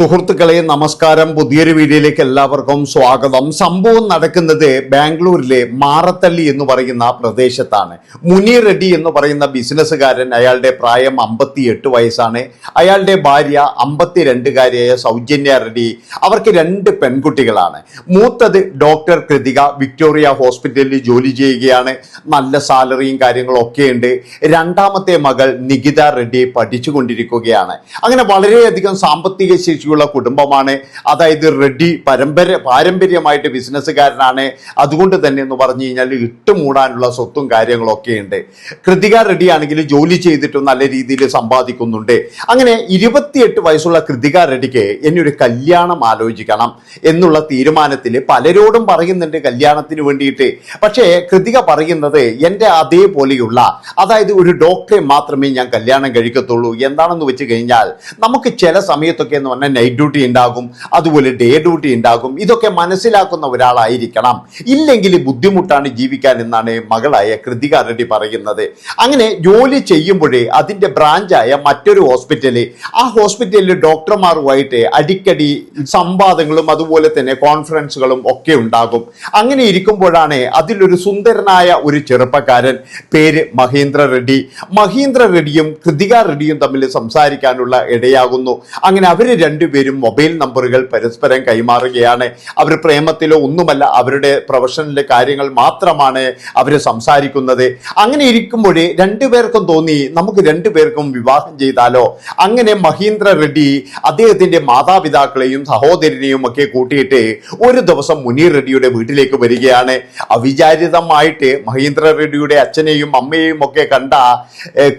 സുഹൃത്തുക്കളെ നമസ്കാരം. പുതിയൊരു വീഡിയോയിലേക്ക് എല്ലാവർക്കും സ്വാഗതം. സംഭവം നടക്കുന്നത് ബാംഗ്ലൂരിലെ മാറത്തള്ളി എന്ന് പറയുന്ന പ്രദേശത്താണ്. മുനീർ റെഡ്ഡി എന്ന് പറയുന്ന ബിസിനസ്സുകാരൻ അയാളുടെ പ്രായം അമ്പത്തി എട്ട് വയസ്സാണ്. അയാളുടെ ഭാര്യ അമ്പത്തിരണ്ടുകാരിയായ സൗജന്യ റെഡ്ഡി അവർക്ക് രണ്ട് പെൺകുട്ടികളാണ്. മൂത്തത് ഡോക്ടർ കൃതിക വിക്ടോറിയ ഹോസ്പിറ്റലിൽ ജോലി ചെയ്യുകയാണ്. നല്ല സാലറിയും കാര്യങ്ങളും ഒക്കെ ഉണ്ട് രണ്ടാമത്തെ മകൾ നികിത റെഡ്ഡി പഠിച്ചുകൊണ്ടിരിക്കുകയാണ്. അങ്ങനെ വളരെയധികം സാമ്പത്തിക ശേഷിയുള്ള കുടുംബമാണ്. അതായത് റെഡി പരമ്പര പാരമ്പര്യമായിട്ട് ബിസിനസ്സുകാരനാണ്. അതുകൊണ്ട് തന്നെ എന്ന് പറഞ്ഞു കഴിഞ്ഞാൽ ഇട്ടുമൂടാനുള്ള സ്വത്തും കാര്യങ്ങളൊക്കെ ഉണ്ട് കൃതിക റെഡ്ഡി ആണെങ്കിൽ ജോലി ചെയ്തിട്ട് നല്ല രീതിയിൽ സമ്പാദിക്കുന്നുണ്ട്. അങ്ങനെ ഇരുപത്തിയെട്ട് വയസ്സുള്ള കൃതിക റെഡിക്ക് എന്നെ ഒരു കല്യാണം ആലോചിക്കണം എന്നുള്ള തീരുമാനത്തിൽ പലരോടും പറയുന്നുണ്ട് കല്യാണത്തിന് വേണ്ടിയിട്ട്. പക്ഷേ കൃതിക പറയുന്നത് എന്റെ അതേപോലെയുള്ള അതായത് ഒരു ഡോക്ടറെ മാത്രമേ ഞാൻ കല്യാണം കഴിക്കത്തുള്ളൂ. എന്താണെന്ന് വെച്ച് കഴിഞ്ഞാൽ നമുക്ക് ചില സമയത്തൊക്കെ എന്ന് പറഞ്ഞാൽ നൈറ്റ് ഡ്യൂട്ടി ഉണ്ടാകും അതുപോലെ ഡേ ഡ്യൂട്ടി ഉണ്ടാകും ഇതൊക്കെ മനസ്സിലാക്കുന്ന ഒരാളായിരിക്കണം. ഇല്ലെങ്കിൽ ബുദ്ധിമുട്ടാണ് ജീവിക്കാൻ എന്നാണ് മകളായ കൃതിക റെഡ്ഡി പറയുന്നത്. അങ്ങനെ ജോലി ചെയ്യുമ്പോഴേ അതിന്റെ ബ്രാഞ്ചായ മറ്റൊരു ഹോസ്പിറ്റലിൽ ആ ഹോസ്പിറ്റലിൽ ഡോക്ടർമാരുമായിട്ട് അടിക്കടി സംവാദങ്ങളും അതുപോലെ തന്നെ കോൺഫറൻസുകളും ഒക്കെ ഉണ്ടാകും. അങ്ങനെ ഇരിക്കുമ്പോഴാണ് അതിലൊരു സുന്ദരനായ ഒരു ചെറുപ്പക്കാരൻ പേര് മഹേന്ദ്ര റെഡ്ഡി. മഹേന്ദ്ര റെഡ്ഡിയും കൃതിക റെഡ്ഡിയും തമ്മിൽ സംസാരിക്കാനുള്ള ഇടയാകുന്നു. അങ്ങനെ അവർ രണ്ടുപേരും മൊബൈൽ നമ്പറുകൾ പരസ്പരം കൈമാറുകയാണ്. അവർ പ്രേമത്തിലോ ഒന്നുമല്ല അവരുടെ പ്രൊഫഷനിലെ കാര്യങ്ങൾ മാത്രമാണ് അവർ സംസാരിക്കുന്നത്. അങ്ങനെ ഇരിക്കുമ്പോഴേ രണ്ടുപേർക്കും തോന്നി നമുക്ക് രണ്ടുപേർക്കും വിവാഹം ചെയ്താലോ? അങ്ങനെ മഹീന്ദ്ര റെഡ്ഡി അദ്ദേഹത്തിന്റെ മാതാപിതാക്കളെയും സഹോദരനെയും ഒക്കെ കൂട്ടിയിട്ട് ഒരു ദിവസം മുനീർ റെഡ്ഡിയുടെ വീട്ടിലേക്ക് വരികയാണ്. അവിചാരിതമായിട്ട് മഹീന്ദ്ര റെഡ്ഡിയുടെ അച്ഛനെയും അമ്മയെയും ഒക്കെ കണ്ട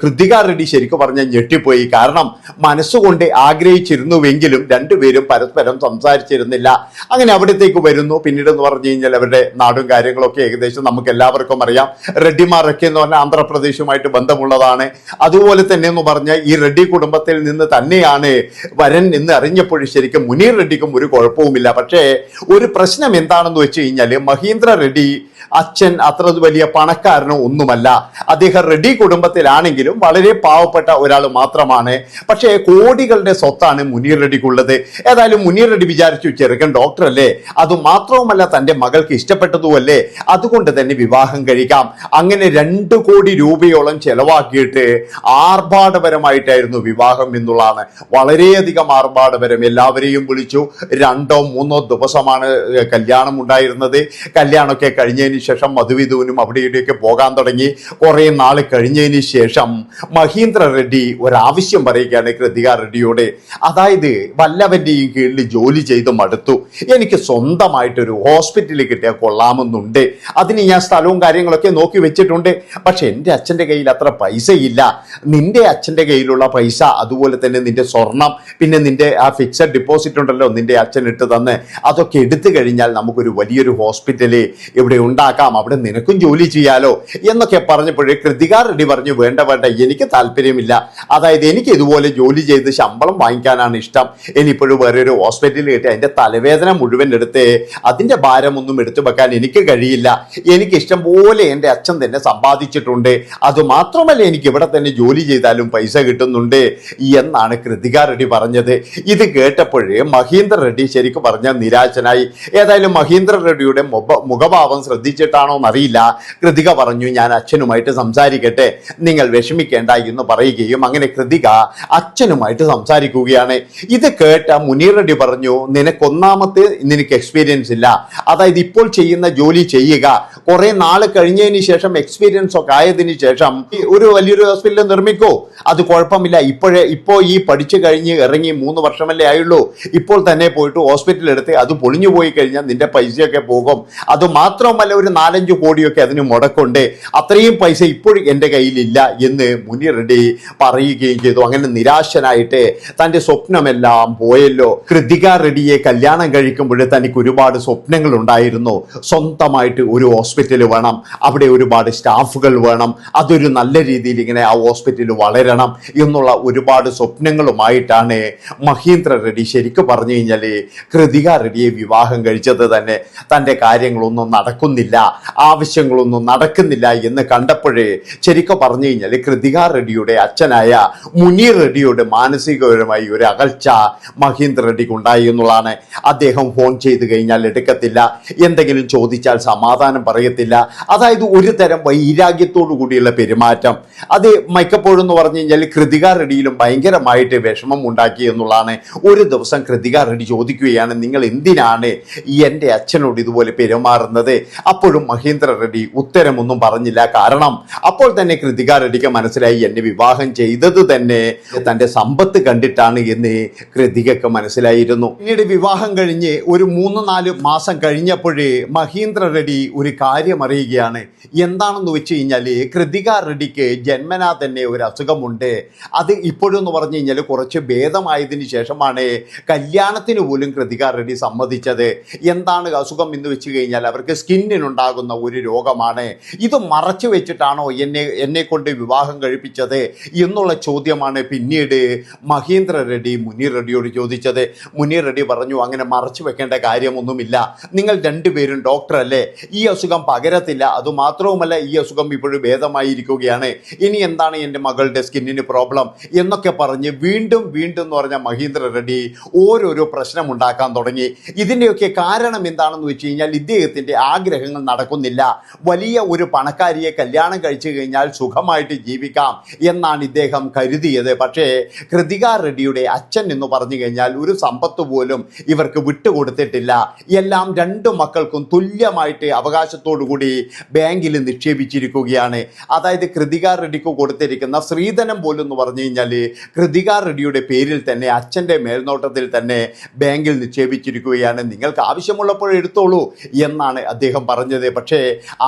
കൃതിക റെഡ്ഡി ശരിക്കും പറഞ്ഞ ഞെട്ടിപ്പോയി. കാരണം മനസ്സുകൊണ്ട് ആഗ്രഹിച്ചിരുന്നുവെങ്കിലും രണ്ടുപേരും പരസ്പരം സംസാരിച്ചിരുന്നില്ല. അങ്ങനെ അവിടത്തേക്ക് വരുന്നു. പിന്നീട് എന്ന് പറഞ്ഞു കഴിഞ്ഞാൽ അവരുടെ നാടും കാര്യങ്ങളൊക്കെ ഏകദേശം നമുക്ക് എല്ലാവർക്കും അറിയാം. റെഡ്ഡിമാരൊക്കെ എന്ന് പറഞ്ഞാൽ ആന്ധ്രാപ്രദേശുമായിട്ട് ബന്ധമുള്ളതാണ്. അതുപോലെ തന്നെ എന്ന് പറഞ്ഞാൽ ഈ റെഡ്ഡി കുടുംബത്തിൽ നിന്ന് തന്നെയാണ് വരൻ എന്ന് അറിഞ്ഞപ്പോൾ ശരിക്കും മുനീർ റെഡ്ഡിക്കും ഒരു കുഴപ്പവുമില്ല. പക്ഷേ ഒരു പ്രശ്നം എന്താണെന്ന് വെച്ച് കഴിഞ്ഞാൽ മഹീന്ദ്ര റെഡ്ഡി അച്ഛൻ അത്ര വലിയ പണക്കാരനോ ഒന്നുമല്ല. അദ്ദേഹം റെഡ്ഡി കുടുംബത്തിലാണെങ്കിലും വളരെ പാവപ്പെട്ട ഒരാൾ മാത്രമാണ്. പക്ഷേ കോടികളുടെ സ്വത്താണ് മുനീർ റെഡ്ഡിക്കുള്ളത് ഏതായാലും മുനീർ റെഡ്ഡി വിചാരിച്ചു ചെറുക്കൻ ഡോക്ടറല്ലേ? അത് മാത്രവുമല്ല തന്റെ മകൾക്ക് ഇഷ്ടപ്പെട്ടതുമല്ലേ? അതുകൊണ്ട് തന്നെ വിവാഹം കഴിക്കാം. അങ്ങനെ രണ്ട് കോടി രൂപയോളം ചെലവാക്കിയിട്ട് ആർഭാടപരമായിട്ടായിരുന്നു വിവാഹം എന്നുള്ളതാണ്. വളരെയധികം ആർഭാടപരം. എല്ലാവരെയും വിളിച്ചു. രണ്ടോ മൂന്നോ ദിവസമാണ് കല്യാണം ഉണ്ടായിരുന്നത് കല്യാണമൊക്കെ കഴിഞ്ഞതിന് ശേഷം മധുവിധുവിനും അവിടെ ഇവിടെയൊക്കെ പോകാൻ തുടങ്ങി. കുറേ നാൾ കഴിഞ്ഞതിന് ശേഷം മഹീന്ദ്ര റെഡ്ഡി ഒരാവശ്യം പറയുകയാണ് കൃതിക റെഡ്ഡിയോട്. അതായത് വല്ലവന്റെയും കീഴിൽ ജോലി ചെയ്ത് മടുത്തു. എനിക്ക് സ്വന്തമായിട്ടൊരു ഹോസ്പിറ്റലിൽ കിട്ടിയാൽ കൊള്ളാമെന്നുണ്ട്. അതിന് ഞാൻ സ്ഥലവും കാര്യങ്ങളൊക്കെ നോക്കി വെച്ചിട്ടുണ്ട്. പക്ഷെ എന്റെ അച്ഛന്റെ കയ്യിൽ അത്ര പൈസയില്ല. നിന്റെ അച്ഛന്റെ കയ്യിലുള്ള പൈസ അതുപോലെ തന്നെ നിന്റെ സ്വർണം പിന്നെ നിന്റെ ആ ഫിക്സഡ് ഡിപ്പോസിറ്റ് ഉണ്ടല്ലോ നിന്റെ അച്ഛൻ ഇട്ട് തന്ന് അതൊക്കെ എടുത്തു കഴിഞ്ഞാൽ നമുക്കൊരു വലിയൊരു ഹോസ്പിറ്റൽ ഇവിടെ ഉണ്ടാക്കാം. അവിടെ നിനക്കും ജോലി ചെയ്യാലോ എന്നൊക്കെ പറഞ്ഞപ്പോഴേ കൃതികാർ റെഡ്ഡി പറഞ്ഞു വേണ്ട വേണ്ട എനിക്ക് താല്പര്യമില്ല. അതായത് എനിക്ക് ഇതുപോലെ ജോലി ചെയ്ത് ശമ്പളം വാങ്ങിക്കാനാണ് ഇഷ്ടം. ഇനിയിപ്പോഴും വേറെ ഒരു ഹോസ്പിറ്റലിൽ കിട്ടി അതിന്റെ തലവേദന മുഴുവൻ എടുത്ത് അതിന്റെ ഭാരമൊന്നും എടുത്തു വെക്കാൻ എനിക്ക് കഴിയില്ല. എനിക്ക് ഇഷ്ടം പോലെ എന്റെ അച്ഛൻ തന്നെ സമ്പാദിച്ചിട്ടുണ്ട്. അതുമാത്രമല്ല എനിക്ക് ഇവിടെ തന്നെ ജോലി ചെയ്താലും പൈസ കിട്ടുന്നുണ്ട് എന്നാണ് കൃതിക റെഡ്ഡി പറഞ്ഞത്. ഇത് കേട്ടപ്പോഴേ മഹീന്ദ്ര റെഡ്ഡി ശരിക്കും പറഞ്ഞ നിരാശനായി. ഏതായാലും മഹീന്ദ്ര റെഡ്ഡിയുടെ മുഖഭാവം ശ്രദ്ധിച്ചിട്ടാണോ എന്നറിയില്ല. കൃതിക പറഞ്ഞു ഞാൻ അച്ഛനുമായിട്ട് സംസാരിക്കട്ടെ. നിങ്ങൾ വിഷമിക്കേണ്ട എന്ന് പറയുകയും അങ്ങനെ കൃതിക അച്ഛനുമായിട്ട് സംസാരിക്കുകയാണ്. ഇത് കേട്ട മുനീർ റെഡ്ഡി പറഞ്ഞു നിനക്ക് ഒന്നാമത്തെ നിനക്ക് എക്സ്പീരിയൻസ് ഇല്ല. അതായത് ഇപ്പോൾ ചെയ്യുന്ന ജോലി ചെയ്യുക. കുറെ നാൾ കഴിഞ്ഞതിന് ശേഷം എക്സ്പീരിയൻസ് ഒക്കെ ആയതിനു ശേഷം ഒരു വലിയൊരു ഹോസ്പിറ്റൽ നിർമ്മിക്കൂ. അത് കുഴപ്പമില്ല. ഇപ്പോഴേ ഇപ്പോ ഈ പഠിച്ചു കഴിഞ്ഞ് ഇറങ്ങി മൂന്ന് വർഷമല്ലേ ആയുള്ളൂ. ഇപ്പോൾ തന്നെ പോയിട്ട് ഹോസ്പിറ്റൽ എടുത്ത് അത് പൊളിഞ്ഞു പോയി കഴിഞ്ഞാൽ നിന്റെ പൈസയൊക്കെ പോകും. അത് മാത്രമല്ല ഒരു നാലഞ്ച് കോടിയൊക്കെ അതിന് മുടക്കുണ്ട്. അത്രയും പൈസ ഇപ്പോഴും എന്റെ കയ്യിലില്ല എന്ന് മുനീർ റെഡ്ഡി പറയുകയും ചെയ്തു. അങ്ങനെ നിരാശനായിട്ട് തന്റെ സ്വപ്നമെല്ലാം പോയല്ലോ. കൃതിക റെഡിയെ കല്യാണം കഴിക്കുമ്പോൾ തനിക്ക് ഒരുപാട് സ്വപ്നങ്ങൾ ഉണ്ടായിരുന്നു. സ്വന്തമായിട്ട് ഒരു ഹോസ്പിറ്റൽ വേണം. അവിടെ ഒരുപാട് സ്റ്റാഫുകൾ വേണം. അതൊരു നല്ല രീതിയിൽ ഇങ്ങനെ ആ ഹോസ്പിറ്റൽ വളരണം എന്നുള്ള ഒരുപാട് സ്വപ്നങ്ങളുമായിട്ടാണ് മഹീന്ദ്ര റെഡി ശരിക്കും പറഞ്ഞു കഴിഞ്ഞാൽ കൃതിക റെഡിയെ വിവാഹം കഴിച്ചത് തന്നെ. തന്റെ കാര്യങ്ങളൊന്നും നടക്കുന്നില്ല. ആവശ്യങ്ങളൊന്നും നടക്കുന്നില്ല എന്ന് കണ്ടപ്പോഴേ ശരിക്കും പറഞ്ഞു കഴിഞ്ഞാൽ കൃതിക റെഡിയുടെ അച്ഛനായ മുനീർ റെഡിയുടെ മാനസികപരമായി ഒരു അകൽച്ച മഹീന്ദ്ര റെഡ്ഡിക്ക് ഉണ്ടായി എന്നുള്ളതാണ്. അദ്ദേഹം ഫോൺ ചെയ്ത് കഴിഞ്ഞാൽ എടുക്കത്തില്ല. എന്തെങ്കിലും ചോദിച്ചാൽ സമാധാനം പറയത്തില്ല. അതായത് ഒരു തരം വൈരാഗ്യത്തോടു കൂടിയുള്ള പെരുമാറ്റം. അത് മൈക്കപ്പോഴെന്ന് പറഞ്ഞു കഴിഞ്ഞാൽ കൃതിക റെഡിയിലും ഭയങ്കരമായിട്ട് വിഷമം ഉണ്ടാക്കി എന്നുള്ളതാണ്. ഒരു ദിവസം കൃതിക റെഡി ചോദിക്കുകയാണ് നിങ്ങൾ എന്തിനാണ് എന്റെ അച്ഛനോട് ഇതുപോലെ പെരുമാറുന്നത്? അപ്പോഴും മഹീന്ദ്ര റെഡ്ഡി ഉത്തരമൊന്നും പറഞ്ഞില്ല. കാരണം അപ്പോൾ തന്നെ കൃതിക റെഡിക്ക് മനസ്സിലായി എന്നെ വിവാഹം ചെയ്തത് തന്നെ തന്റെ സമ്പത്ത് കണ്ടിട്ടാണ് എന്ന് കൃതികക്ക് മനസ്സിലായിരുന്നു. പിന്നീട് വിവാഹം കഴിഞ്ഞ് ഒരു മൂന്ന് നാല് മാസം കഴിഞ്ഞപ്പോഴേ മഹീന്ദ്ര റെഡി ഒരു കാര്യം അറിയുകയാണ്. എന്താണെന്ന് വെച്ച് കഴിഞ്ഞാൽ കൃതിക റെഡിക്ക് ജന്മനാ തന്നെ ഒരു അസുഖമുണ്ട്. അത് ഇപ്പോഴെന്ന് പറഞ്ഞു കഴിഞ്ഞാൽ കുറച്ച് ഭേദമായതിനു ശേഷമാണ് കല്യാണത്തിന് പോലും കൃതിക റെഡി സമ്മതിച്ചത്. എന്താണ് അസുഖം എന്ന് വെച്ച് കഴിഞ്ഞാൽ അവർക്ക് സ്കിന്നിനുണ്ടാകുന്ന ഒരു രോഗമാണ്. ഇത് മറച്ചു വെച്ചിട്ടാണോ എന്നെ എന്നെ കൊണ്ട് വിവാഹം കഴിപ്പിച്ചത് എന്നുള്ള ചോദ്യമാണ് പിന്നീട് മഹീന്ദ്ര റെഡ്ഡി മുനീർ റെഡ്ഡിയോട് ചോദിച്ചത് മുനീർ റെഡ്ഡി പറഞ്ഞു അങ്ങനെ മറച്ചു വെക്കേണ്ട കാര്യമൊന്നുമില്ല. നിങ്ങൾ രണ്ടുപേരും ഡോക്ടർ അല്ലേ ഈ അസുഖം പകരത്തില്ല. അതുമാത്രവുമല്ല ഈ അസുഖം ഇപ്പോഴും ഭേദമായിരിക്കുകയാണ്. ഇനി എന്താണ് എന്റെ മകളുടെ സ്കിന്നിന് പ്രോബ്ലം? എന്നൊക്കെ പറഞ്ഞ് വീണ്ടും വീണ്ടും എന്ന് പറഞ്ഞ മഹീന്ദ്ര റെഡ്ഡി ഓരോരോ പ്രശ്നം ഉണ്ടാക്കാൻ തുടങ്ങി. ഇതിന്റെയൊക്കെ കാരണം എന്താണെന്ന് വെച്ച് കഴിഞ്ഞാൽ ഇദ്ദേഹത്തിന്റെ ആഗ്രഹങ്ങൾ നടക്കുന്നില്ല. വലിയ ഒരു പണക്കാരിയെ കല്യാണം കഴിച്ചു കഴിഞ്ഞാൽ സുഖമായിട്ട് ജീവിക്കാം എന്നാണ് ഇദ്ദേഹം കരുതിയത്. പക്ഷേ കൃതിക റെഡ്ഡിയുടെ അച്ഛൻ എന്ന് പറഞ്ഞു കഴിഞ്ഞാൽ ഒരു സമ്പത്ത് പോലും ഇവർക്ക് വിട്ടുകൊടുത്തിട്ടില്ല. എല്ലാം രണ്ടു മക്കൾക്കും തുല്യമായിട്ട് അവകാശത്തോടുകൂടി ബാങ്കിൽ നിക്ഷേപിച്ചിരിക്കുകയാണ്. അതായത് കൃതിക റെഡ്ഡിക്ക് കൊടുത്തിരിക്കുന്ന ശ്രീധനം പോലും എന്ന് പറഞ്ഞു കഴിഞ്ഞാൽ കൃതിക റെഡ്ഡിയുടെ പേരിൽ തന്നെ അച്ഛന്റെ മേൽനോട്ടത്തിൽ തന്നെ ബാങ്കിൽ നിക്ഷേപിച്ചിരിക്കുകയാണ്. നിങ്ങൾക്ക് ആവശ്യമുള്ളപ്പോൾ എടുത്തോളൂ എന്നാണ് അദ്ദേഹം പറഞ്ഞത്. പക്ഷേ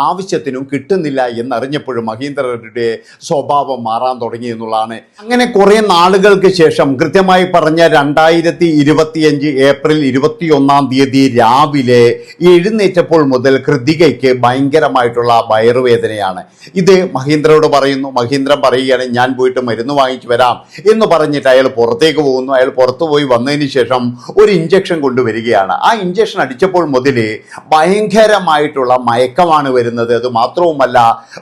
ആവശ്യത്തിനും കിട്ടുന്നില്ല എന്നറിഞ്ഞപ്പോഴും മഹീന്ദ്ര റെഡ്ഡിയുടെ സ്വഭാവം മാറാൻ തുടങ്ങി എന്നുള്ളതാണ്. അങ്ങനെ കുറേ നാളുകൾക്ക് ശേഷം കൃത്യമായി പറഞ്ഞ രണ്ടായിരത്തി ഇരുപത്തിയഞ്ച് ഏപ്രിൽ ഇരുപത്തി ഒന്നാം തീയതി രാവിലെ എഴുന്നേറ്റപ്പോൾ മുതൽ കൃതികയ്ക്ക് ഭയങ്കരമായിട്ടുള്ള വയറുവേദനയാണ്. ഇത് മഹീന്ദ്രയോട് പറയുന്നു മഹീന്ദ്ര പറയുകയാണ് ഞാൻ പോയിട്ട് മരുന്ന് വാങ്ങിച്ചു വരാം എന്ന് പറഞ്ഞിട്ട് അയാൾ പുറത്തേക്ക് പോകുന്നു. അയാൾ പുറത്തു പോയി വന്നതിന് ശേഷം ഒരു ഇഞ്ചക്ഷൻ കൊണ്ടുവരികയാണ്. ആ ഇഞ്ചക്ഷൻ അടിച്ചപ്പോൾ മുതൽ ഭയങ്കരമായിട്ടുള്ള മയക്കമാണ് വരുന്നത്. അത് മാത്രവുമല്ല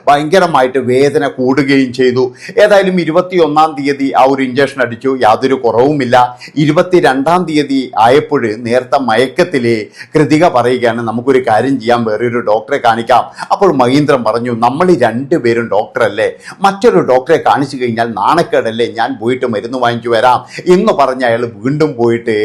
ഭയങ്കരമായിട്ട് വേദന കൂടുകയും ചെയ്തു. ഏതായാലും ഇരുപത്തി ഒന്നാം തീയതി ആ ഒരു ഇഞ്ചക്ഷൻ അടിച്ചു. യാതൊരു കുറവുമില്ല. ഇരുപത്തിരണ്ടാം തീയതി ആയപ്പോൾ നേരത്തെ മയക്കത്തിലെ കൃതിക പറയുകയാണ് നമുക്കൊരു കാര്യം ചെയ്യാം വേറൊരു ഡോക്ടറെ കാണിക്കാം. അപ്പോൾ മഹീന്ദ്രൻ പറഞ്ഞു നമ്മൾ രണ്ടുപേരും ഡോക്ടറല്ലേ. മറ്റൊരു ഡോക്ടറെ കാണിച്ചു കഴിഞ്ഞാൽ നാണക്കേടല്ലേ ഞാൻ പോയിട്ട് മരുന്ന് വാങ്ങിച്ചു വരാം. എന്ന് പറഞ്ഞ് അയാൾ വീണ്ടും പോയിട്ട്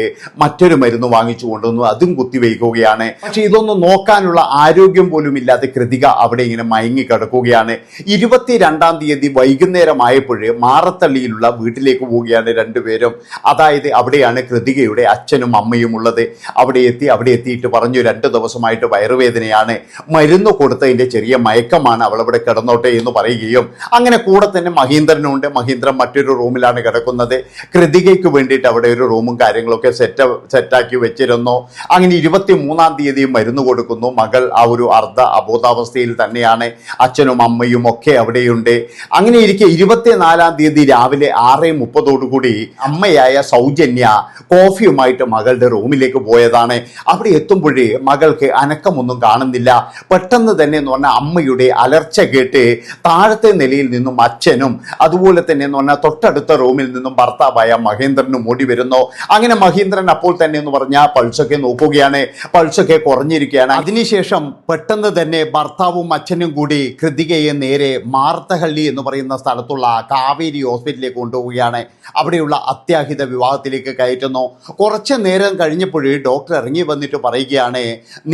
മറ്റൊരു മരുന്ന് വാങ്ങിച്ചു കൊണ്ടുവന്നു. അതും കുത്തിവയ്ക്കുകയാണ് പക്ഷെ ഇതൊന്നും നോക്കാനുള്ള ആരോഗ്യം പോലും ഇല്ലാതെ കൃതിക അവിടെ ഇങ്ങനെ മയങ്ങി കിടക്കുകയാണ്. ഇരുപത്തിരണ്ടാം തീയതി വൈകുന്നേരമായപ്പോഴേ മാറത്തള്ളിയിലുള്ള വീട്ടിലേക്ക് പോവുകയാണ് രണ്ടുപേരും. അതായത് അവിടെയാണ് കൃതികയുടെ അച്ഛനും അമ്മയും ഉള്ളത്. അവിടെ എത്തി അവിടെ എത്തിയിട്ട് പറഞ്ഞു രണ്ട് ദിവസമായിട്ട് വയറുവേദനയാണ്. മരുന്ന് കൊടുത്തതിന്റെ ചെറിയ മയക്കമാണ് അവൾ അവിടെ കിടന്നോട്ടെ എന്ന് പറയുകയും അങ്ങനെ കൂടെ തന്നെ മഹീന്ദ്രനുണ്ട്. മഹീന്ദ്രൻ മറ്റൊരു റൂമിലാണ് കിടക്കുന്നത്. കൃതികയ്ക്ക് വേണ്ടിയിട്ട് അവിടെ ഒരു റൂമും കാര്യങ്ങളൊക്കെ സെറ്റ് സെറ്റാക്കി വെച്ചിരുന്നു. അങ്ങനെ ഇരുപത്തി മൂന്നാം തീയതി മരുന്ന് കൊടുക്കുന്നു. മകൾ ആ ഒരു അർദ്ധ അബോധാവസ്ഥയിൽ തന്നെയാണ്. അച്ഛനും അമ്മയും ഒക്കെ അവിടെയുണ്ട്. അങ്ങനെ ഇരിക്കെ ഇരുപത്തിനാലാം തീയതി രാവിലെ ആറ് മുപ്പതോടുകൂടി അമ്മയായ സൗജന്യ കോഫിയുമായിട്ട് മകളുടെ റൂമിലേക്ക് പോയതാണ്. അവിടെ എത്തുമ്പോഴേ മകൾക്ക് അനക്കമൊന്നും കാണുന്നില്ല. പെട്ടെന്ന് തന്നെ എന്ന് പറഞ്ഞാൽ അമ്മയുടെ അലർച്ച കേട്ട് താഴത്തെ നിലയിൽ നിന്നും അച്ഛനും അതുപോലെ തന്നെ എന്ന് പറഞ്ഞാൽ തൊട്ടടുത്ത റൂമിൽ നിന്നും ഭർത്താവായ മഹേന്ദ്രനും ഓടി വരുന്നു. അങ്ങനെ മഹേന്ദ്രൻ അപ്പോൾ തന്നെ എന്ന് പറഞ്ഞാൽ പൾസൊക്കെ നോക്കുകയാണ്. പൾസൊക്കെ കുറഞ്ഞിരിക്കുകയാണ്. അതിനുശേഷം പെട്ടെന്ന് തന്നെ ഭർത്താവും അച്ഛനും കൂടി കൃതികയെ നേരെ മാർത്തഹള്ളി എന്ന് പറയുന്ന സ്ഥലത്തുള്ള കാവേരി ഹോസ്പിറ്റലിലേക്ക് കൊണ്ടുപോവുകയാണ്. അവിടെയുള്ള അത്യാഹിത വിവാഹത്തിലേക്ക് കയറ്റുന്നു. കുറച്ച് നേരം കഴിഞ്ഞപ്പോഴേ ഡോക്ടർ ഇറങ്ങി വന്നിട്ട് പറയുകയാണ്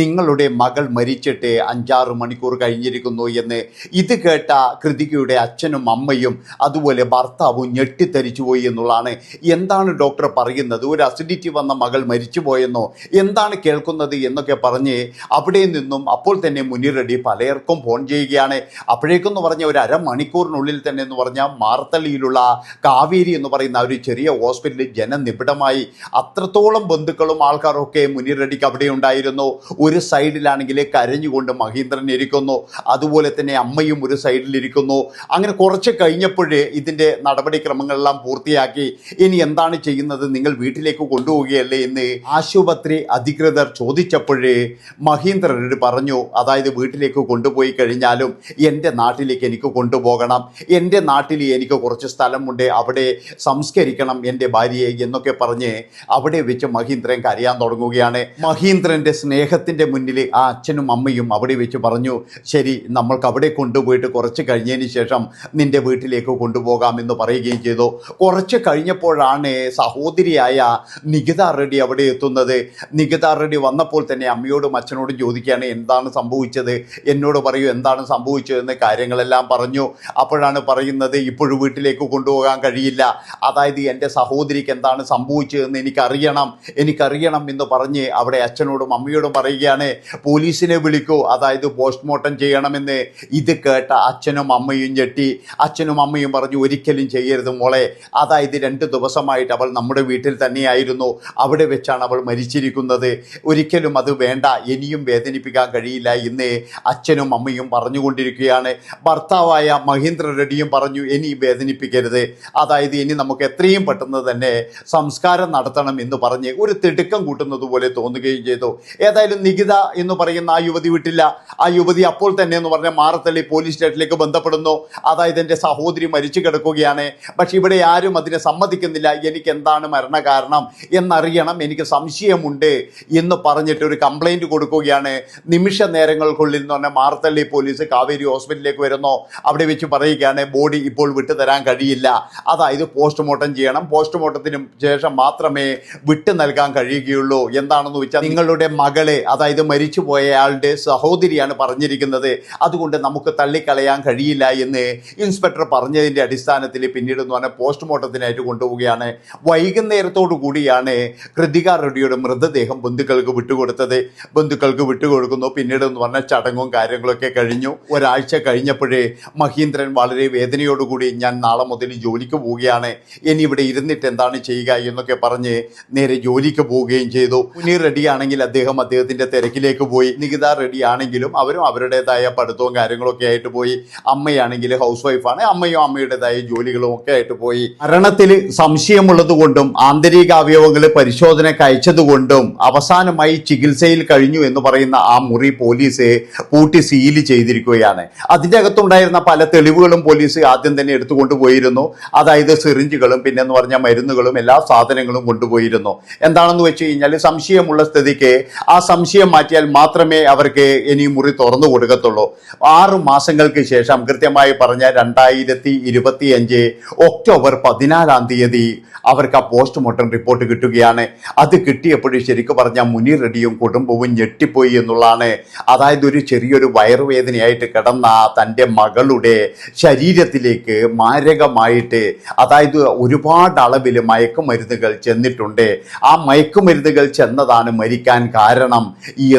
നിങ്ങളുടെ മകൾ മരിച്ചിട്ട് അഞ്ചാറ് മണിക്കൂർ കഴിഞ്ഞിരിക്കുന്നു എന്ന്. ഇത് കേട്ട കൃതികയുടെ അച്ഛനും അമ്മയും അതുപോലെ ഭർത്താവും ഞെട്ടിത്തരിച്ചു പോയി എന്നുള്ളതാണ്. എന്താണ് ഡോക്ടർ പറയുന്നത്? ഒരു അസിഡിറ്റി വന്ന മകൾ മരിച്ചുപോയെന്നോ എന്താണ് കേൾക്കുന്നത്? എന്നൊക്കെ പറഞ്ഞ് അവിടെ നിന്നും അപ്പോൾ തന്നെ മുനിറെഡി പലർക്കും ഫോൺ ചെയ്യുകയാണ്. അപ്പോഴേക്കെന്ന് പറഞ്ഞ ഒരു അരമണിക്കൂറിനുള്ളിൽ തന്നെ എന്ന് പറഞ്ഞാൽ മാർത്തള്ളിയിലുള്ള കാവേരി എന്ന് പറയുന്ന ഒരു ചെറിയ ഹോസ്പിറ്റലിൽ ജനനിബിഡമായി അത്രത്തോളം ബന്ധുക്കളും ആൾക്കാരൊക്കെ മുനിറെഡിക്ക് അവിടെ ഉണ്ടായിരുന്നു. ഒരു സൈഡിലാണെങ്കിൽ കരഞ്ഞുകൊണ്ട് മഹീന്ദ്രൻ ഇരിക്കുന്നു. അതുപോലെ തന്നെ അമ്മയും ഒരു സൈഡിലിരിക്കുന്നു അങ്ങനെ കുറച്ച് കഴിഞ്ഞപ്പോഴേ ഇതിന്റെ നടപടിക്രമങ്ങളെല്ലാം പൂർത്തിയാക്കി. ഇനി എന്താണ് ചെയ്യുന്നത്? നിങ്ങൾ വീട്ടിലേക്ക് കൊണ്ടുപോവുകയല്ലേ എന്ന് ആശുപത്രി അധികൃതർ ചോദിച്ചപ്പോഴേ മഹീന്ദ്രനോട് പറഞ്ഞു അതായത് വീട്ടിലേക്ക് കൊണ്ടുപോയി കഴിഞ്ഞാലും എന്റെ നാട്ടിലേക്ക് എനിക്ക് കൊണ്ടുപോകണം. എന്റെ നാട്ടിൽ എനിക്ക് കുറച്ച് സ്ഥലമുണ്ട്. അവിടെ സംസ്കരിക്കണം എന്റെ ഭാര്യയെ എന്നൊക്കെ പറഞ്ഞ് അവിടെ വെച്ച് മഹീന്ദ്രൻ കരയാൻ തുടങ്ങുകയാണ്. മഹീന്ദ്രന്റെ സ്നേഹത്തിന്റെ മുന്നിൽ ആ അച്ഛനും അമ്മയും അവിടെ വെച്ച് പറഞ്ഞു ശരി നമ്മൾക്ക് അവിടെ കൊണ്ടുപോയിട്ട് കുറച്ച് കഴിഞ്ഞതിന് ശേഷം നിന്റെ വീട്ടിലേക്ക് കൊണ്ടുപോകാം എന്ന് പറയുകയും ചെയ്തു. കുറച്ച് കഴിഞ്ഞപ്പോഴാണ് സഹോദരിയായ നികിത റെഡി അവിടെ എത്തുന്നത്. നികിത റെഡി വന്നപ്പോൾ തന്നെ അമ്മയോടും അച്ഛനോടും ചോദിക്കുകയാണ് എന്താണ് സംഭവിച്ചത്? എന്നോട് പറയൂ എന്താണ് സംഭവിച്ചതെന്ന് കാര്യങ്ങളെല്ലാം പറഞ്ഞു. അപ്പോഴാണ് പറയുന്നത് ഇപ്പോഴും വീട്ടിലേക്ക് കൊണ്ടുപോകാൻ കഴിയില്ല. അതായത് എന്റെ സഹോദരിക്ക് എന്താണ് സംഭവിച്ചതെന്ന് എനിക്കറിയണം എനിക്കറിയണം എന്ന് പറഞ്ഞ് അവിടെ അച്ഛനോടും അമ്മയോടും പറയുകയാണ് പോലീസിനെ വിളിക്കൂ അതായത് പോസ്റ്റ്മോർട്ടം ചെയ്യണമെന്ന്. ഇത് കേട്ട അച്ഛനും അമ്മയും ഞെട്ടി. അച്ഛനും അമ്മയും പറഞ്ഞു ഒരിക്കലും ചെയ്യരുത് മോളെ. അതായത് രണ്ട് ദിവസമായിട്ട് അവൾ നമ്മുടെ വീട്ടിൽ തന്നെയായിരുന്നു. അവിടെ വെച്ചാണ് അവൾ മരിച്ചിരിക്കുന്നത്. ഒരിക്കലും അത് വേണ്ട ഇനിയും വേദനിപ്പിക്കാൻ കഴിയില്ല എന്ന് അച്ഛനും അമ്മയും പറഞ്ഞുകൊണ്ടിരിക്കുകയാണ്. ഭർത്താവായ മഹേന്ദ്ര റെഡ്ഡിയും പറഞ്ഞു ഇനി വേദനിപ്പിക്കരുത്. അതായത് ഇനി നമുക്ക് എത്രയും പെട്ടെന്ന് തന്നെ സംസ്കാരം നടത്തണം എന്ന് പറഞ്ഞ് ഒരു തിടുക്കം കൂട്ടുന്നത് പോലെ തോന്നുകയും ചെയ്തു. ഏതായാലും നികിത എന്ന് പറയുന്ന ആ യുവതി വിട്ടില്ല. ആ യുവതി അപ്പോൾ തന്നെ എന്ന് പറഞ്ഞ മാറത്തള്ളി പോലീസ് സ്റ്റേഷനിലേക്ക് ബന്ധപ്പെടുന്നു. അതായത് എന്റെ സഹോദരി മരിച്ചു കിടക്കുകയാണ്. പക്ഷെ ഇവിടെ ആരും അതിനെ സമ്മതിക്കുന്നില്ല. എനിക്ക് എന്താണ് മരണകാരണം? എന്നറിയണം. എനിക്ക് സംശയമുണ്ട് എന്ന് പറഞ്ഞിട്ട് ഒരു കംപ്ലൈന്റ് കൊടുക്കുകയാണ്. നിമിഷ നേരങ്ങൾക്കുള്ളിൽ എന്ന് പറഞ്ഞാൽ മാർത്തള്ളി പോലീസ് കാവേരി ഹോസ്പിറ്റലിലേക്ക് വരുന്നു. അവിടെ വെച്ച് പറയുകയാണ് ബോഡി ഇപ്പോൾ വിട്ടുതരാൻ കഴിയില്ല. അതായത് പോസ്റ്റ്മോർട്ടം ചെയ്യണം. പോസ്റ്റ്മോർട്ടത്തിന് ശേഷം മാത്രമേ വിട്ടു നൽകാൻ കഴിയുകയുള്ളൂ. എന്താണെന്ന് വെച്ചാൽ നിങ്ങളുടെ മകളെ അതായത് മരിച്ചുപോയയാളുടെ സഹോദരിയാണ് പറഞ്ഞിരിക്കുന്നത്. അതുകൊണ്ട് നമുക്ക് തള്ളിക്കളയാൻ കഴിയില്ല എന്ന് ഇൻസ്പെക്ടർ പറഞ്ഞതിന്റെ അടിസ്ഥാനത്തിൽ പിന്നീട് എന്ന് പറഞ്ഞാൽ പോസ്റ്റ്മോർട്ടത്തിനായിട്ട് കൊണ്ടുപോവുകയാണ്. വൈകുന്നേരത്തോടു കൂടിയാണ് കൃതിക റെഡിയുടെ മൃതദേഹം ബന്ധുക്കൾക്ക് വിട്ടുകൊടുത്തത്. ബന്ധുക്കൾക്ക് വിട്ടുകൊടുക്കുന്നു. പിന്നീട് എന്ന് പറഞ്ഞാൽ ചടങ്ങും കാര്യങ്ങളൊക്കെ കഴിഞ്ഞു. ഒരാഴ്ച കഴിഞ്ഞപ്പോഴേ മഹീന്ദ്രൻ വളരെ വേദനയോടുകൂടി ഞാൻ നാളെ മുതൽ ജോലിക്ക് പോവുകയാണ്. ഇനി ഇവിടെ ഇരുന്നിട്ട് എന്താണ് ചെയ്യുക എന്നൊക്കെ പറഞ്ഞ് നേരെ ജോലിക്ക് പോവുകയും ചെയ്തു. മുനീർ റെഡി ആണെങ്കിൽ അദ്ദേഹം അദ്ദേഹത്തിന്റെ തിരക്കിലേക്ക് പോയി. നികിത റെഡി ആണെങ്കിലും അവരും അവരുടേതായ പഠിത്തവും കാര്യങ്ങളൊക്കെ ആയിട്ട് പോയി. അമ്മയാണെങ്കിൽ ഹൗസ് വൈഫാണ് അമ്മയും അമ്മയുടേതായ ജോലികളും ഒക്കെ ആയിട്ട് പോയി. മരണത്തിൽ സംശയമുള്ളത് കൊണ്ടും ആന്തരിക അവയവങ്ങൾ പരിശോധനയ്ക്ക് അയച്ചതുകൊണ്ടും അവസാനമായി ചികിത്സയിൽ കഴിഞ്ഞു എന്ന് പറയുന്ന ആ മുറി പോലീസ് പൂട്ടി സീൽ ചെയ്തിരിക്കുകയാണ്. അതിന്റെ അകത്തുണ്ടായിരുന്ന പല തെളിവുകളും പോലീസ് ആദ്യം തന്നെ എടുത്തുകൊണ്ട് പോയിരുന്നു. അതായത് സിറിഞ്ചുകളും പിന്നെ എന്ന് പറഞ്ഞ മരുന്നുകളും എല്ലാ സാധനങ്ങളും കൊണ്ടുപോയിരുന്നു. എന്താണെന്ന് വെച്ച് കഴിഞ്ഞാൽ സംശയമുള്ള സ്ഥിതിക്ക് ആ സംശയം മാറ്റിയാൽ മാത്രമേ അവർക്ക് ഇനി മുറി തുറന്നു കൊടുക്കത്തുള്ളൂ. ആറു മാസങ്ങൾക്ക് ശേഷം കൃത്യമായി പറഞ്ഞ രണ്ടായിരത്തി ഇരുപത്തി അഞ്ച് ഒക്ടോബർ പതിനാലാം തീയതി അവർക്ക് ആ പോസ്റ്റ്മോർട്ടം റിപ്പോർട്ട് കിട്ടുകയാണ്. അത് കിട്ടിയപ്പോഴും ശരിക്കും പറഞ്ഞാൽ മുനി റെഡിയും കുടുംബവും ഞെട്ടിപ്പോയി എന്നുള്ളതാണ്. അതായത് ഒരു ചെറിയൊരു വയറുവേദനയായിട്ട് കിടന്ന തന്റെ മകളുടെ ശരീരത്തിലേക്ക് മാരകമായിട്ട് അതായത് ഒരുപാട് അളവിൽ മയക്കുമരുന്നുകൾ ചെന്നിട്ടുണ്ട്. ആ മയക്കുമരുന്നുകൾ ചെന്നതാണ് മരിക്കാൻ കാരണം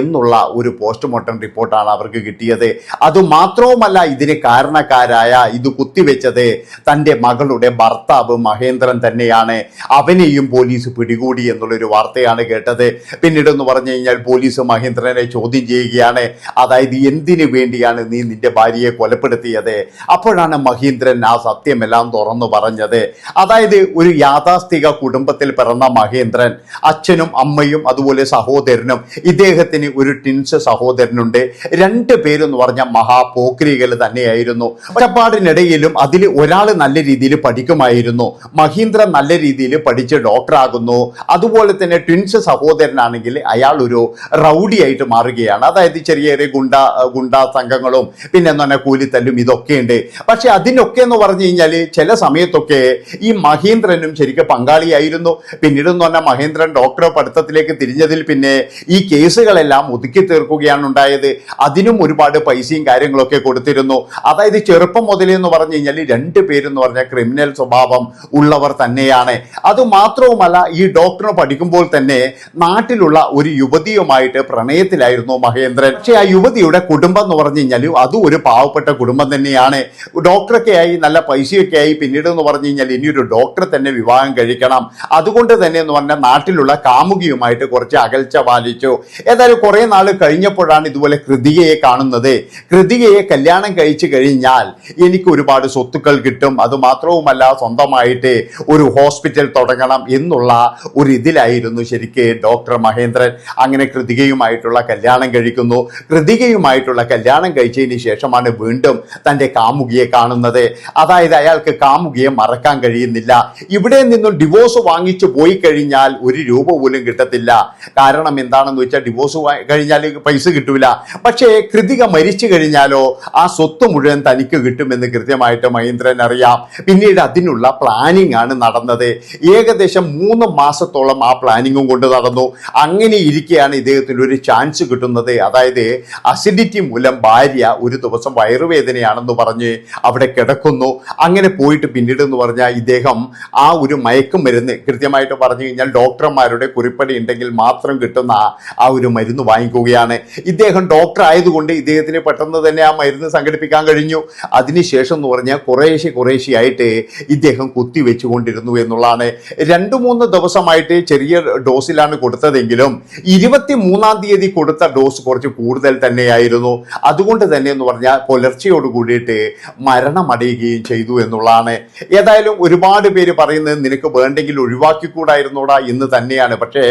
എന്നുള്ള ഒരു പോസ്റ്റ്മോർട്ടം റിപ്പോർട്ടാണ് അവർക്ക് കിട്ടിയത്. അതുമാത്രവുമല്ല ഇതിന് കാരണക്കാരായ ഇത് കുത്തിവെച്ചത് തന്റെ മകളുടെ ഭർത്താവ് മഹേന്ദ്രൻ തന്നെയാണ്. അവനെയും പോലീസ് പിടികൂടി എന്നുള്ളൊരു വാർത്തയാണ് കേട്ടത്. പിന്നീട് എന്ന് പറഞ്ഞു കഴിഞ്ഞാൽ പോലീസ് മഹേന്ദ്രനെ ചോദ്യം ചെയ്യുകയാണ്. അതായത് എന്തിനു വേണ്ടിയാണ് നീ നിന്റെ ഭാര്യയെ കൊലപ്പെടുത്തിയത്? അപ്പോഴാണ് മഹീന്ദ്രൻ ആ സത്യമെല്ലാം തുറന്നു പറഞ്ഞത്. അതായത് ഒരു യാഥാസ്ഥിക കുടുംബത്തിൽ പിറന്ന മഹേന്ദ്രൻ അച്ഛനും അമ്മയും അതുപോലെ സഹോദരനും ഇദ്ദേഹത്തിന് ഒരു ടിൻസ് സഹോദരനുണ്ട്. രണ്ട് പേരെന്ന് പറഞ്ഞ മഹാപോക്രികൾ തന്നെയായിരുന്നു. ഒറ്റപ്പാടിനിടയിലും അതിൽ ഒരാൾ നല്ല രീതിയിൽ പഠിക്കുമായിരുന്നു. മഹീന്ദ്രൻ നല്ല രീതിയിൽ പഠിച്ച് ഡോക്ടറാകുന്നു അതുപോലെ തന്നെ ട്വിൻസ് സഹോദരനാണെങ്കിൽ അയാൾ ഒരു റൗഡിയായിട്ട് മാറുകയാണ്. അതായത് ചെറിയ ചെറിയ ഗുണ്ട ഗുണ്ട സംഘങ്ങളും പിന്നെ എന്ന് പറഞ്ഞാൽ കൂലിത്തല്ലും ഇതൊക്കെയുണ്ട്. പക്ഷെ അതിനൊക്കെ എന്ന് പറഞ്ഞു കഴിഞ്ഞാൽ ചില സമയത്തൊക്കെ ഈ മഹീന്ദ്രനും ശരിക്കും പങ്കാളിയായിരുന്നു പിന്നീട് എന്ന് പറഞ്ഞാൽ മഹേന്ദ്രൻ ഡോക്ടർ പഠിത്തത്തിലേക്ക് തിരിഞ്ഞതിൽ പിന്നെ ഈ കേസുകളെല്ലാം ഒതുക്കി തീർക്കുകയാണ് ഉണ്ടായത്. അതിനും ഒരുപാട് പൈസയും കാര്യങ്ങളൊക്കെ കൊടുത്തിരുന്നു. അതായത് ചെറുപ്പം മുതലേ എന്ന് പറഞ്ഞു കഴിഞ്ഞാൽ രണ്ട് പേരെന്ന് പറഞ്ഞാൽ ക്രിമിനൽ സ്വഭാവം ഉള്ളവർ തന്നെയാണ്. അതുമാത്രവുമല്ല ഈ ഡോക്ടർ പഠിക്കുമ്പോൾ തന്നെ നാട്ടിലുള്ള ഒരു യുവതിയുമായിട്ട് പ്രണയത്തിലായിരുന്നു മഹേന്ദ്രൻ. പക്ഷേ ആ യുവതിയുടെ കുടുംബം എന്ന് പറഞ്ഞു കഴിഞ്ഞാൽ അതും ഒരു പാവപ്പെട്ട കുടുംബം തന്നെയാണ്. ഡോക്ടറൊക്കെ ആയി നല്ല പൈസയൊക്കെ ആയി പിന്നീട് എന്ന് പറഞ്ഞു കഴിഞ്ഞാൽ ഇനിയൊരു ഡോക്ടറെ തന്നെ വിവാഹം കഴിക്കണം. അതുകൊണ്ട് തന്നെ എന്ന് പറഞ്ഞാൽ നാട്ടിലുള്ള കാമുകിയുമായിട്ട് കുറച്ച് അകൽച്ച പാലിച്ചു. ഏതായാലും കുറേ നാൾ കഴിഞ്ഞപ്പോഴാണ് ഇതുപോലെ കൃതികയെ കാണുന്നത്. കൃതികയെ കല്യാണം കഴിച്ചു കഴിഞ്ഞാൽ എനിക്ക് ഒരുപാട് സ്വത്തുക്കൾ കിട്ടും. അത് മാത്രവുമല്ല സ്വന്തമായിട്ട് ഒരു ഹോസ്പിറ്റൽ തുടങ്ങണം എന്നുള്ള ഒരു ഇതിലായിരുന്നു ശരിക്ക് ഡോക്ടർ മഹേന്ദ്രൻ. അങ്ങനെ കൃതികയുമായിട്ടുള്ള കല്യാണം കഴിക്കുന്നു. കൃതികയുമായിട്ടുള്ള കല്യാണം കഴിച്ചതിന് ശേഷമാണ് വീണ്ടും തന്റെ കാമുകിയെ കാണുന്നത്. അതായത് അയാൾക്ക് കാമുകിയെ മറക്കാൻ കഴിയുന്നില്ല. ഇവിടെ നിന്നും ഡിവോഴ്സ് ഡിവോഴ്സ് വാങ്ങിച്ചു പോയി കഴിഞ്ഞാൽ ഒരു രൂപ പോലും കിട്ടത്തില്ല. കാരണം എന്താണെന്ന് വെച്ചാൽ ഡിവോഴ്സ് കഴിഞ്ഞാൽ പൈസ കിട്ടൂല. പക്ഷേ കൃതിക മരിച്ചു കഴിഞ്ഞാലോ ആ സ്വത്ത് മുഴുവൻ തനിക്ക് കിട്ടുമെന്ന് കൃത്യമായിട്ട് മഹേന്ദ്രൻ അറിയാം. പിന്നീട് അതിനുള്ള പ്ലാനിങ് ആണ് നടന്നത്. ഏകദേശം മൂന്ന് മാസത്തോളം ആ പ്ലാനിങ്ങും കൊണ്ട് നടന്നു. അങ്ങനെ ഇരിക്കെയാണ് ഇദ്ദേഹത്തിന് ഒരു ചാൻസ് കിട്ടുന്നത്. അതായത് അസിഡിറ്റി മൂലം ഭാര്യ ഒരു ദിവസം വയറുവേദനയാണെന്ന് പറഞ്ഞ് അവിടെ കിടക്കുന്നു. അങ്ങനെ പോയിട്ട് പിന്നീട് എന്ന് പറഞ്ഞാൽ ഇദ്ദേഹം ആ ഒരു മയക്കും മരുന്ന്. കൃത്യമായിട്ട് പറഞ്ഞു കഴിഞ്ഞാൽ ഡോക്ടർമാരുടെ കുറിപ്പടി ഉണ്ടെങ്കിൽ മാത്രം കിട്ടുന്ന ആ- ഒരു മരുന്ന് വാങ്ങിക്കുകയാണ്. ഇദ്ദേഹം ഡോക്ടർ ആയതുകൊണ്ട് ഇദ്ദേഹത്തിന് പെട്ടെന്ന് തന്നെ ആ മരുന്ന് സംഘടിപ്പിക്കാൻ കഴിഞ്ഞു. അതിനുശേഷം എന്ന് പറഞ്ഞാൽ കുറേശ്ശെ കുറേശ്ശെയായിട്ട് ഇദ്ദേഹം കുത്തിവെച്ചുകൊണ്ടിരുന്നു എന്നുള്ളതാണ്. രണ്ടു മൂന്ന് ദിവസമായിട്ട് ചെറിയ ഡോസിലാണ് കൊടുത്തതെങ്കിലും ഇരുപത്തി മൂന്നാം തീയതി കൊടുത്ത ഡോസ് കുറച്ച് കൂടുതൽ തന്നെയായിരുന്നു. അതുകൊണ്ട് തന്നെ എന്ന് പറഞ്ഞാൽ പുലർച്ചയോട് കൂടിയിട്ട് മരണമടയുകയും ചെയ്തു എന്നുള്ളതാണ്. ഏതായാലും ഒരുപാട് പേര് പറയുന്നത് നിനക്ക് വേണ്ടെങ്കിൽ ഒഴിവാക്കിക്കൂടായിരുന്നോടാ എന്ന് തന്നെയാണ്. പക്ഷേ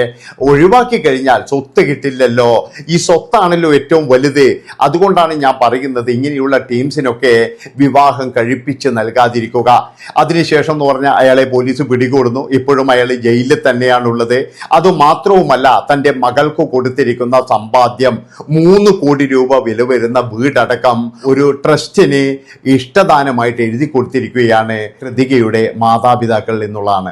ഒഴിവാക്കി കഴിഞ്ഞാൽ സ്വത്ത് കിട്ടില്ലല്ലോ. ഈ സ്വത്താണല്ലോ ഏറ്റവും വലുത്. അതുകൊണ്ടാണ് ഞാൻ പറയുന്നത് ഇങ്ങനെയുള്ള ടീംസിനൊക്കെ വിവാഹം കഴിപ്പിച്ച് നൽകാതിരിക്കുക. അതിനുശേഷം എന്ന് പറഞ്ഞാൽ അയാളെ പോലീസ് പിടികൂടുന്നു. ഇപ്പോഴും അയാൾ ജയിലിൽ തന്നെയാണുള്ളത്. അതുമാത്രവുമല്ല തന്റെ മകൾക്ക് കൊടുത്തിരിക്കുന്ന സമ്പാദ്യം മൂന്ന് കോടി രൂപ വില വരുന്ന വീടടക്കം ഒരു ട്രസ്റ്റിന് ഇഷ്ടദാനമായിട്ട് എഴുതി കൊടുത്തിരിക്കുകയാണ് കൃതികയുടെ മാതാപിതാക്കൾ എന്നുള്ളതാണ്